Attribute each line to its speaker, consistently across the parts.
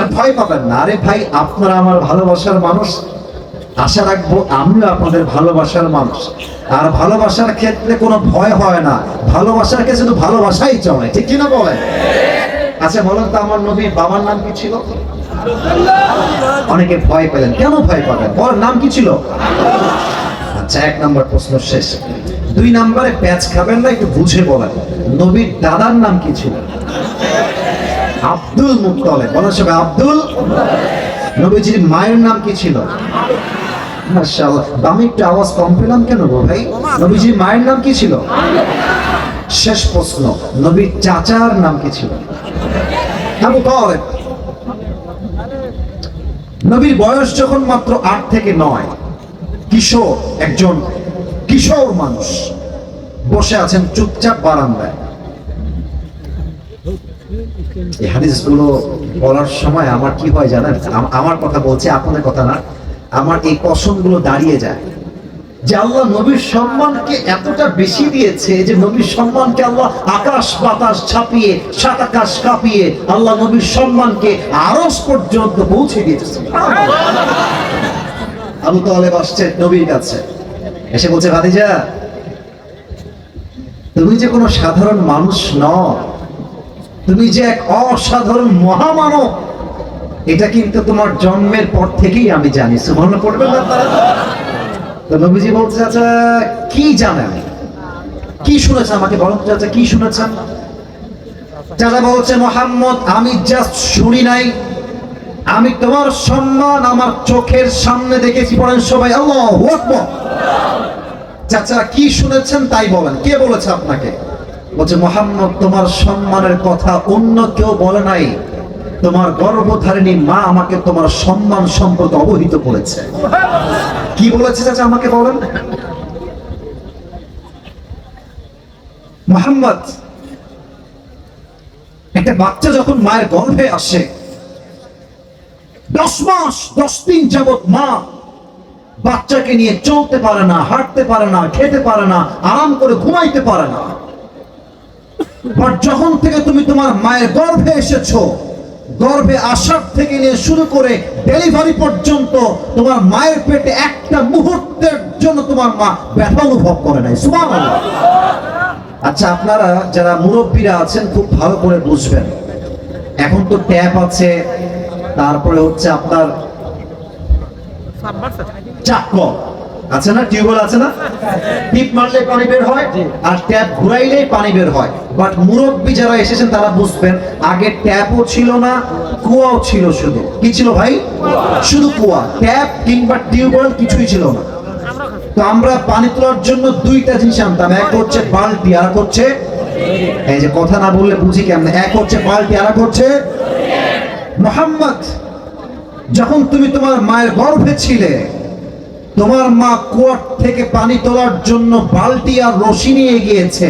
Speaker 1: আর ভয় পাবেন না। আরে ভাই, আপনারা আমার ভালোবাসার মানুষ। আশা রাখব আমিও আপনাদের ভালোবাসার মানুষ। আর ভালোবাসার ক্ষেত্রে কোনো ভয় হয় না। ভালোবাসার ক্ষেত্রে শুধু ভালোবাসাই চলে ঠিক কিনা বলেন? আচ্ছা বলেন তো, আমার নবীর বাবার নাম কি ছিল? অনেকে ভয় পেলেন। কেন ভয় পাবেন? বলার নাম কি ছিল? আচ্ছা এক নম্বর প্রশ্ন শেষ। দুই নম্বরে প্যাচ খাবেন না, একটু বুঝে বলেন। নবীর দাদার নাম কি ছিল? আব্দুল মুক্তলে। বলেন সবাই আব্দুল নবীজির মায়ের নাম কি ছিল? আমি একটু আওয়াজ কম পেলাম কেন গো ভাই? নবীজির মায়ের নাম কি ছিল? শেষ প্রশ্ন, নবীর চাচার নাম কি ছিল? তালেব নবীর বয়স যখন মাত্র আট থেকে নয়, কিশোর, একজন কিশোর মানুষ, বসে আছেন চুপচাপ বারান্দায়। এই হাদিসগুলো বলার সময় আমার কি হয় জানেন? আমার কথা বলছি, আপনাদের কথা না। আমার এই পছন্দগুলো দাঁড়িয়ে যায়। যে আল্লাহ নবীর সম্মানকে এতটা বেশি দিয়েছে যে নবীর সম্মানকে আল্লাহ আকাশ বাতাস ছাপিয়ে, সাত আকাশ কাঁপিয়ে আল্লাহ নবীর সম্মানকে আরস পর্যন্ত পৌঁছে দিয়েছে। আবু তালেব আসছে নবীর কাছে। এসে বলছে, ভাতিজা, তুমি যে কোনো সাধারণ মানুষ নও তুমি যে এক অসাধারণ মহামানব, এটা কিন্তু তোমার জন্মের পর থেকেই আমি জানি। সুবর্ণ পড়বে না তারা? তো নবীজি বলছে চাচা কি জানেন? কি শুনেছেন আমাকে? বলুন তো চাচা, কি শুনেছেন? চাচা বলছে, মোহাম্মদ, আমি জাস্ট শুনি নাই। আমি তোমার সম্মান আমার চোখের সামনে দেখেছি। পড়েন সবাই, আল্লাহ চাচা কি শুনেছেন তাই বলেন। কে বলেছে আপনাকে? বলছে, মোহাম্মদ, তোমার সম্মানের কথা অন্য কেউ বলে নাই। তোমার গর্ভধারিণী মা আমাকে তোমার সম্মান সম্পর্কে অবহিত করেছে। কি বলেছে চাচা আমাকে বলেন? মোহাম্মদ, একটা বাচ্চা যখন মায়ের গর্ভে আসে, দশ মাস, দশ দিন যাবত মা বাচ্চাকে নিয়ে চলতে পারে না, হাঁটতে পারে না, খেতে পারে না, আরাম করে ঘুমাইতে পারে না। যখন থেকে তুমি তোমার মায়ের গর্ভে এসেছ গর্ভে আসার থেকে নিয়ে শুরু করে ডেলিভারি পর্যন্ত তোমার মায়ের পেটে একটা মুহূর্তের জন্য তোমার মা ব্যথা অনুভব করে নাই। আচ্ছা আপনারা যারা মুরব্বীরা আছেন খুব ভালো করে বুঝবেন। এখন তো ট্যাপ আছে তারপরে হচ্ছে আপনার চাক্ক আছে না? টিউবওয়েল আছে না? টিপ মারলে পানি বের হয় আর ট্যাপ ঘুরাইলেই পানি বের হয়। বাট মুরব্বী যারা এসেছেন তারা বুঝবেন আগে ট্যাপও ছিল না কুয়াও ছিল শুধু। কি ছিল ভাই? শুধু কুয়া। ট্যাপ কিংবা টিউবওয়েল কিছুই ছিল না। তো আমরা পানি তোলার জন্য দুইটা জিনিস আনতাম। এক হচ্ছে বালতি আর হচ্ছে এই যে কথা না বললে বুঝি কেমন? এক হচ্ছে বালতি আর হচ্ছে মোহাম্মদ। যখন তুমি তোমার মায়ের গর্ভে ছিলে তোমার মা কুয়ার থেকে পানি তোলার জন্য বালতি আর রশি নিয়ে গিয়েছে।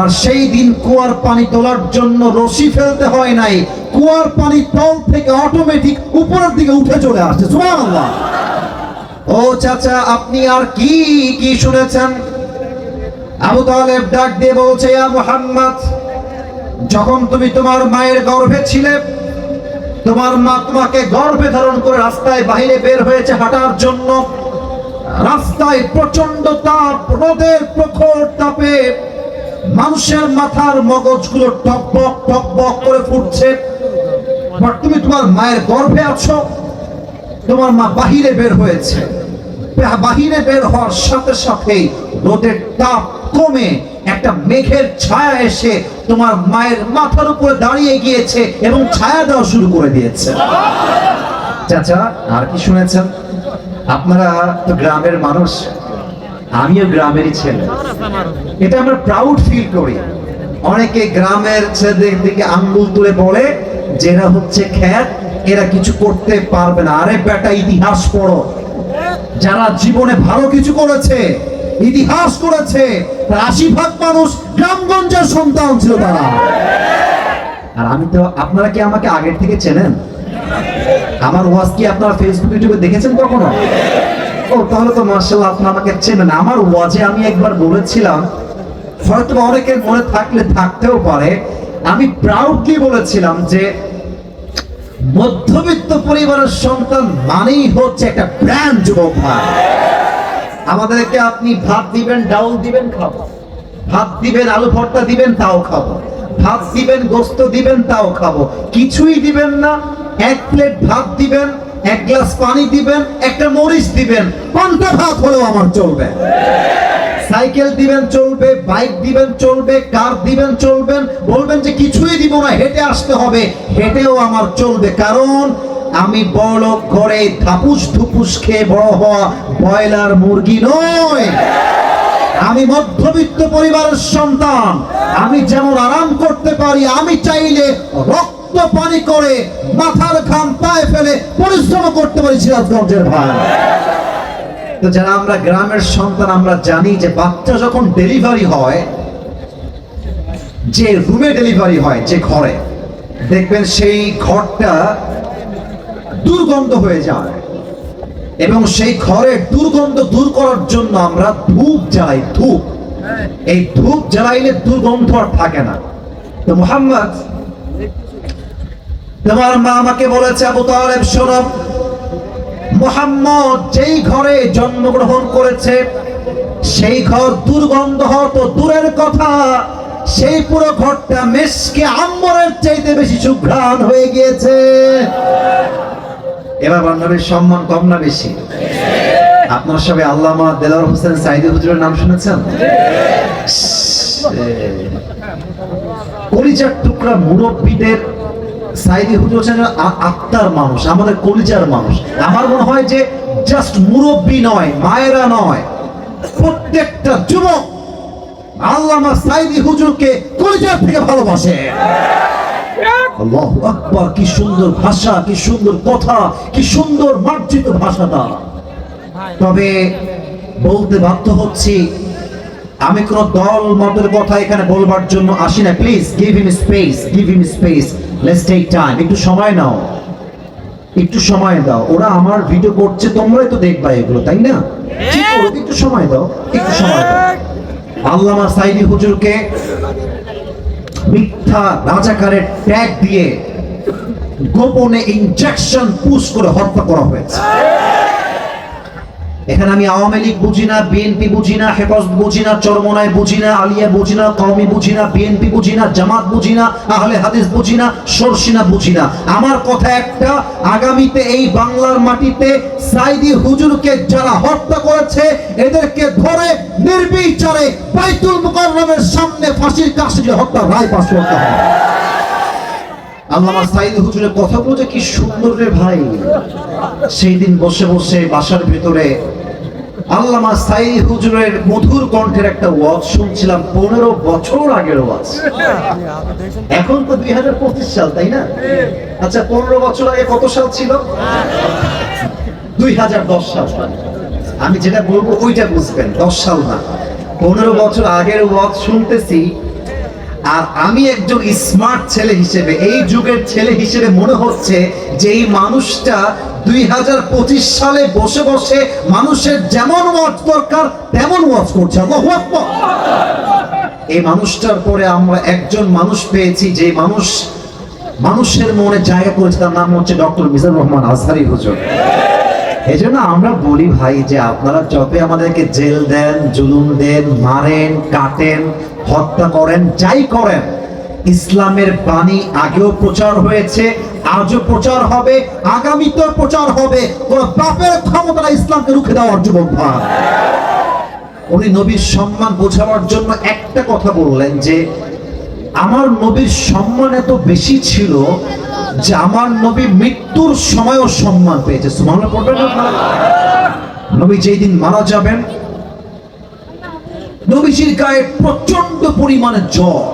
Speaker 1: আর সেই দিন কুয়ার পানি তোলার জন্য রশি ফেলতে হয় নাই। কুয়ার পানি তল থেকে অটোমেটিক উপরের দিকে উঠে চলে আসছে। সুবহানাল্লাহ। ও চাচা, আপনি আর কি কি শুনেছেন? আবু তালেব ডাক দিয়ে বলছে, ইয়া মুহাম্মদ, যখন তুমি তোমার মায়ের গর্ভে ছিলে, তোমার মা তোমাকে গর্ভে ধারণ করে রাস্তায় বাইরে বের হয়েছে হাঁটার জন্য। রাস্তায় প্রচণ্ড তাপ, রোদের প্রখর তাপে মানুষের মাথার মগজগুলো টকবক টকবক করে ফুটছে। তুমি তোমার মায়ের গর্ভে আছো, তোমার মা বাহিরে বের হয়েছে। বাহিরে বের হওয়ার সাথে সাথে রোদের তাপ কমে একটা মেঘের ছায়া এসে তোমার মায়ের মাথার উপরে দাঁড়িয়ে গিয়েছে এবং ছায়া দেওয়া শুরু করে দিয়েছে। চাচা, আর কি শুনেছেন? আপনারা তো গ্রামের মানুষ, আমিও গ্রামেরই ছেলে। এটা আমরা প্রাউড ফিল করি। অনেকে গ্রামের ছেলেদের দিকে আঙ্গুল তুলে বলে যে এরা হচ্ছে খ্যাত, এরা কিছু করতে পারবে না। আরে বেটা, ইতিহাস পড়ো। যারা জীবনে ভালো কিছু করেছে, ইতিহাস করেছে আশি ভাগ মানুষ গ্রামগঞ্জের সন্তান ছিল তারা। আর আমি তো, আপনারা কি আমাকে আগের থেকে চেনেন? আমার ওয়াজ কি আপনারা ফেসবুক ইউটিউবে দেখেছেন কখনো? ও, তাহলে তো মার্শাল্লাহ আপনারা আমাকে চেনেন। আমার ওয়াজে আমি একবার বলেছিলাম, হয়তো অনেকের মনে থাকলে থাকতেও পারে, আমি প্রাউডলি বলেছিলাম যে মধ্যবিত্ত পরিবারের সন্তান মানেই হচ্ছে একটা ব্র্যান্ড যুবক ভাই। আমাদেরকে আপনি ভাত দিবেন, ডাউল দিবেন, খাব। ভাত দিবেন, আলু ভর্তা দিবেন, তাও খাব। ভাত দিবেন, গোস্ত দিবেন, তাও খাব। কিছুই দিবেন না, এক প্লেট ভাত দিবেন, এক গ্লাস পানি দিবেন, একটা মরিচ দিবেন, পান্তা ভাত হলেও আমার চলবে। সাইকেল দিবেন, চলবে, বাইক দিবেন, চলবে, কার দিবেন, চলবেন, বলবেন যে কিছুই দিব না, হেঁটে আসতে হবে, হেঁটেও আমার চলবে। কারণ আমি বড় ঘরে ধাপুস ধুপুস খেয়ে বড় হওয়া ব্রয়লার মুরগি নয়। আমি মধ্যবিত্ত পরিবারের সন্তান। আমি যেমন আরাম করতে পারি, আমি চাইলে রক্ত পানি করে মাথার ঘাম পায়ে ফেলে পরিশ্রম করতে পারি সিরাজগঞ্জের ভাই। তো যারা আমরা গ্রামের সন্তান, আমরা জানি যে বাচ্চা যখন ডেলিভারি হয়, যে রুমে ডেলিভারি হয়, যে ঘরে, দেখবেন সেই ঘরটা দুর্গন্ধ হয়ে যায় এবং সেই ঘরের দুর্গন্ধ দূর করার জন্য আমরা ধূপ জ্বালাই, ধূপ। এই ধূপ জ্বালাইলে দুর্গন্ধ থাকে না। তো মোহাম্মদ, তোমার মা আমাকে বলেছে, আবু তালেব, শোনো, মোহাম্মদ যেই ঘরে জন্মগ্রহণ করেছে, সেই ঘর দুর্গন্ধ হতো দূরের কথা, সেই পুরো ঘরটা মেসকে আম্বরের চাইতে বেশি সুঘ্রাণ হয়ে গিয়েছে। এবার বান্ধবীর সম্মান কম না বেশি? আপনার সবাই আল্লামা দেলার হোসেন সাইদি হুজুরের নাম শুনেছেন? কলিজার টুকরা মুরব্বীদের সাইদি হুজুর আ- আত্মার মানুষ আমাদের কলিজার মানুষ। আমার মনে হয় যে জাস্ট মুরব্বী নয় মায়েরা নয় প্রত্যেকটা যুবক আল্লামা সাইদি হুজুরকে কলিজার থেকে ভালোবাসে। আল্লাহ আকবার কি সুন্দর ভাষা কি সুন্দর কথা কি সুন্দর মার্জিত ভাষাটা। তবে বলতে বাধ্য হচ্ছি, আমি কোন দল মতের কথা এখানে বলবার জন্য আসি না। Please give him space give him space let's take time একটু সময় নাও। একটু সময় দাও। ওরা আমার ভিডিও করছে, তোমরাই তো দেখবা এগুলো, তাই না? একটু সময় দাও, একটু সময় দাও। আল্লামা সাইদি হুজুরকে মিথ্যা, রাজাকারের ট্যাগ দিয়ে গোপনে ইনজেকশন পুশ করে হত্যা করা হয়েছে। এখানে আমি আওয়ামী লীগ বুঝি না, বিএনপি বুঝি না, হেফাজত বুঝি না, চরমনায় বুঝি না, আলিয়া বুঝি না, কওমি বুঝি না, বিএনপি বুঝি না, জামাত বুঝি না, আহলে হাদিস বুঝি না, সরসিনা বুঝি না। আমার কথা একটা, আগামীতে এই বাংলার মাটিতে সাইদি হুজুরকে যারা হত্যা করেছে, এদেরকে ধরে নির্বিচারে বাইতুল মুকাররমের সামনে ফাঁসির কাছে হত্যা, রায় পাশ করতে হবে। আল্লামা সাইদ হুজুরের কথাগুলো যে কি সুন্দর রে ভাই। সেই দিন বসে বসে বাসার ভিতরে আল্লামা সাই হুজুরের মধুর কণ্ঠের একটা ওয়াজ শুনছিলাম পনেরো বছর আগের ওয়াজ। এখন তো দুই হাজার পঁচিশ সাল, তাই না? আচ্ছা পনেরো বছর আগে কত সাল ছিল? দুই হাজার দশ সাল আমি যেটা বলব ওইটা বুঝবেন, দশ সাল না। পনেরো বছর আগের ওয়াজ শুনতেছি আর আমি একজন স্মার্ট ছেলে হিসেবে, এই যুগের ছেলে হিসেবে মনে হচ্ছে যে এই মানুষটা দুই হাজার পঁচিশ সালে বসে বসে মানুষের যেমন ওয়াজ দরকার, তেমন ওয়াজ করছে। এই মানুষটার পরে আমরা একজন মানুষ পেয়েছি যে মানুষ, মানুষের মনে জায়গা করেছে, তার নাম হচ্ছে ডক্টর মিজানুর রহমান আজহারি হুজুর। এই জন্য আমরা বলি ভাই যে আপনারা যতই আমাদেরকে জেল দেন, জুলুম দেন, মারেন, কাটেন, হত্যা করেন, যাই করেন, ইসলামের বাণী আগেও প্রচার হয়েছে, আজও প্রচার হবে, আগামীতেও প্রচার হবে। কোন বাপের ক্ষমতা ইসলামকে রুখে দেওয়ার যুবক ভাই। উনি নবীর সম্মান বোঝাবার জন্য একটা কথা বললেন যে আমার নবীর সম্মান এত বেশি ছিল যে আমার নবী মৃত্যুর সময়ও সম্মান পেয়েছে। নবী যেই দিন মারা যাবেন, নবীজির গায়ে প্রচণ্ড পরিমাণে জ্বর।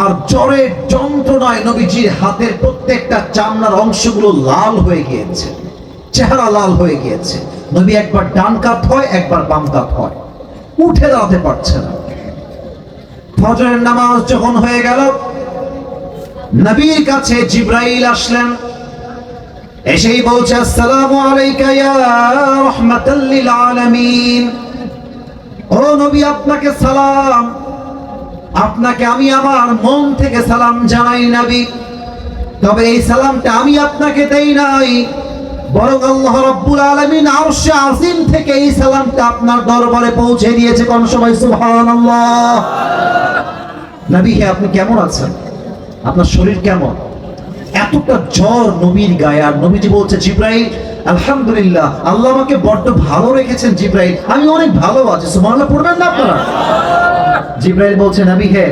Speaker 1: আর জ্বরের যন্ত্রণায় নবীজির হাতের প্রত্যেকটা চামড়ার অংশগুলো লাল হয়ে গিয়েছে, চেহারা লাল হয়ে গিয়েছে। নবী একবার ডান কাত হয়, একবার বাম কাত হয়। উঠে দাঁড়াতে পারছে না। ফজরের নামাজ যখন হয়ে গেল, নবীর কাছে জিব্রাইল আসলেন। এসেই বলছে, আসসালামু আলাইকা ইয়া রাহমাতাল লিল আলামিন। ও নবী, আপনাকে সালাম। আপনাকে আমি আমার মন থেকে সালাম জানাই, নবী। তবে এই সালামটা আমি আপনাকে দেই নাই। বরং আল্লাহ রাব্বুল আলামিন আরশে আজিম থেকে এই সালামটা আপনার দরবারে পৌঁছে দিয়েছে কোন সময়? সুবহানাল্লাহ। নবী হে, আপনি কেমন আছেন? আপনার শরীর কেমন? এতটা জ্বর নবীর গায়ে, আর নবীজি বলছে, জিব্রাইল, আলহামদুলিল্লাহ, আল্লাহ আমাকে বড্ড ভালো রেখেছেন, জিব্রাইল। আমি অনেক ভালো আছি, সুবহানাল্লাহ, পড়বেন না আপনারা? জিব্রাইল বলছে, নবী হে